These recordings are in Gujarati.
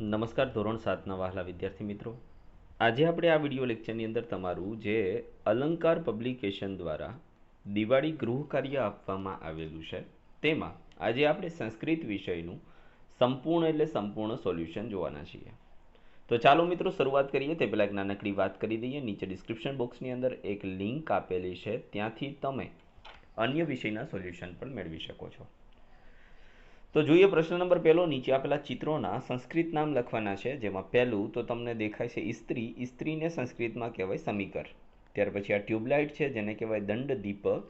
નમસ્કાર ધોરણ સાતના વહાલા વિદ્યાર્થી મિત્રો. આજે આપણે આ વીડિયો લેક્ચરની અંદર તમારું જે અલંકાર પબ્લિકેશન દ્વારા દિવાળી ગૃહ કાર્ય આપવામાં આવેલું છે, તેમાં આજે આપણે સંસ્કૃત વિષયનું સંપૂર્ણ એટલે સંપૂર્ણ સોલ્યુશન જોવાના છીએ. તો ચાલો મિત્રો શરૂઆત કરીએ, તે પહેલાં એક નાનકડી વાત કરી દઈએ. નીચે ડિસ્ક્રિપ્શન બોક્સની અંદર એક લિંક આપેલી છે, ત્યાંથી તમે અન્ય વિષયના સોલ્યુશન પણ મેળવી શકો છો. તો જોઈએ પ્રશ્ન નંબર પહેલો, નીચે આપેલા ચિત્રોના સંસ્કૃત નામ લખવાના છે, જેમાં પહેલું તો તમને દેખાય છે ઇસ્ત્રી. ઇસ્ત્રીને સંસ્કૃતમાં કહેવાય સમીકર. ત્યાર પછી આ ટ્યુબલાઇટ છે, જેને કહેવાય દંડ દીપક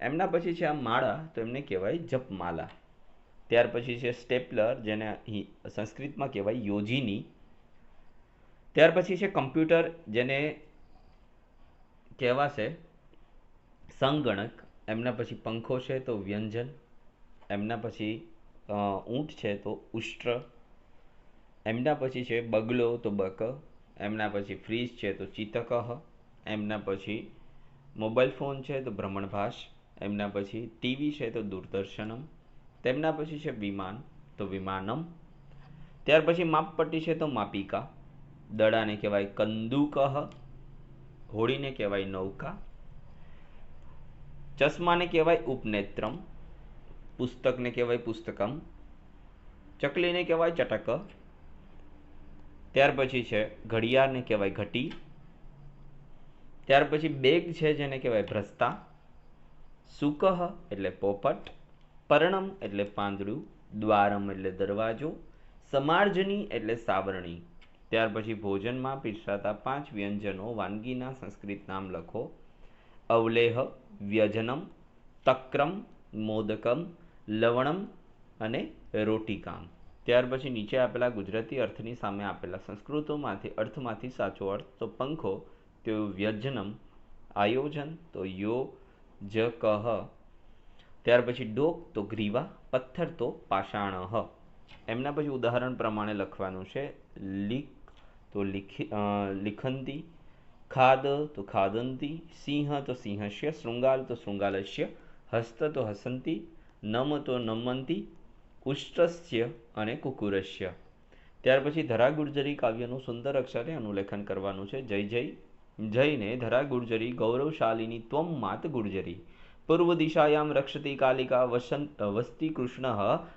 એમના પછી છે આ માળા, તો એમને કહેવાય જપમાલા. ત્યાર પછી છે સ્ટેપલર, જેને સંસ્કૃતમાં કહેવાય યોજિની. ત્યાર પછી છે કમ્પ્યુટર, જેને કહેવાશે સંગણક. એમના પછી પંખો છે, તો વ્યંજન. એમના પછી ઊંટ છે તો ઉષ્ટ્ર. એમના પછી છે બગલો તો બક. એમના પછી ફ્રીજ છે તો ચિતકહ એમના પછી મોબાઈલ ફોન છે તો ભ્રમણભાષ એમના પછી ટીવી છે તો દૂરદર્શનમ. તેમના પછી છે વિમાન તો વિમાનમ. ત્યાર પછી માપપટ્ટી છે તો માપિકા. દડાને કહેવાય કંદુકહ હોડીને કહેવાય નૌકા. ચશ્માને કહેવાય ઉપનેત્રમ. પુસ્તકને કહેવાય પુસ્તકમ ચકલીને કહેવાય ચટક, ત્યાર પછી છે ઘડિયાળને કહેવાય ઘટી, ત્યાર પછી બેગ છે જેને કહેવાય ભ્રસ્તા સુકહ એટલે પોપટ, પરણમ એટલે પાંદડું, દ્વારમ એટલે દરવાજો, સમાર્જની એટલે સાવરણી, ત્યાર પછી ભોજનમાં પીરસાતા પાંચ વ્યંજનો, વાનગીના સંસ્કૃત નામ લખો, અવલેહ, વ્યજનમ, તક્રમ, મોદકમ લવણમ અને રોટિકામ. ત્યાર પછી નીચે આપેલા ગુજરાતી અર્થની સામે આપેલા સંસ્કૃતોમાંથી, અર્થમાંથી સાચો અર્થ તો પંખો, તો વ્યજનમ, આયોજન તો યો જ કહ ત્યાર પછી ડોક તો ગ્રીવા, પથ્થર તો પાષાણ એમના પછી ઉદાહરણ પ્રમાણે લખવાનું છે લિખ તો લિખી લિખંતી, ખાદ તો ખાદંતી, સિંહ તો સિંહસ્ય, શૃંગાલ તો શૃંગાલસ્ય, હસ્ત તો હસંતી નમ તો નમંતી ઉષ્ટ્રસ્ય અને કુકુરસ્ય. ત્યાર પછી ધરા ગુર્જરી કાવ્યનું સુંદર અક્ષરે અનુલેખન કરવાનું છે. જય જય. જયને ધરા ગુર્જરી ગૌરવશાલિની ત્વમ માત ગુર્જરી. પૂર્વ દિશાયામ રક્ષતી કાલિકા વસંત, વસ્તી કૃષ્ણ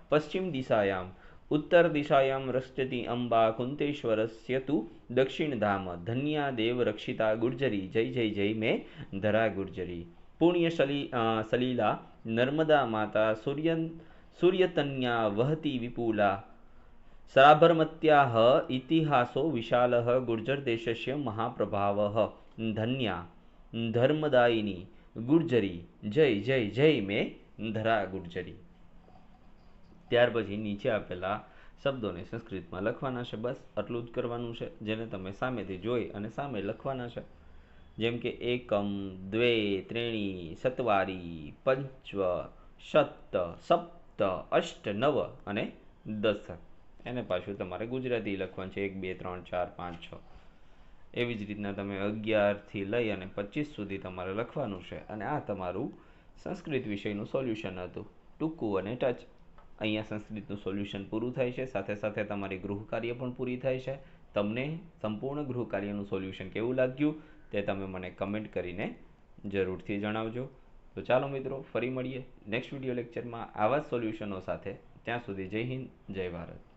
પશ્ચિમ દિશાયામ. ઉત્તર દિશાયામ રક્ષતી અંબા કુંતેશ્વરસ્ય તુ દક્ષિણધામ ધન્યા દેવ રક્ષિતા ગુર્જરી. જય જય જય મે ધરા ગુર્જરી પુણ્ય સલી સલીલા, નર્મદા માતા સૂર્ય સૂર્યતન્યા વહતી વિપુલા સાબરમત્યાહ ઇતિહાસો વિશાલઃ ગુર્જરદેશસ્ય મહાપ્રભાવઃ ધન્યા, ધર્મદાયિની, ગુર્જરી, જય જય જય મે ધરા ગુર્જરી. ત્યાર પછી નીચે આપેલા શબ્દોને સંસ્કૃતમાં લખવાના છે. બસ, આટલું જ કરવાનું છે, જેને તમે સામેથી જોઈ અને સામે લખવાના છે. જેમ કે એકમ, દ્વે, ત્રેણી, સત્વારી, પંચવ, સપ્ત સપ્ત, અષ્ટ, નવ અને દસ એને પાછું તમારે ગુજરાતી લખવાનું છે. એક, બે, ત્રણ, ચાર, પાંચ, છ. એવી જ રીતના તમે અગિયારથી લઈ અને પચીસ સુધી તમારે લખવાનું છે. અને આ તમારું સંસ્કૃત વિષયનું સોલ્યુશન હતું. ટૂંકું અને ટચ અહીંયા સંસ્કૃતનું સોલ્યુશન પૂરું થાય છે. સાથે સાથે તમારી ગૃહ કાર્ય પણ પૂરી થાય છે. તમને સંપૂર્ણ ગૃહ કાર્યનું સોલ્યુશન કેવું લાગ્યું? તે તમે મને કમેન્ટ કરીને જરૂરથી જણાવજો. તો ચાલો મિત્રો, ફરી મળીએ નેક્સ્ટ વીડિયો લેક્ચરમાં આવા જ સોલ્યુશનો સાથે. ત્યાં સુધી જય હિન્દ, જય ભારત.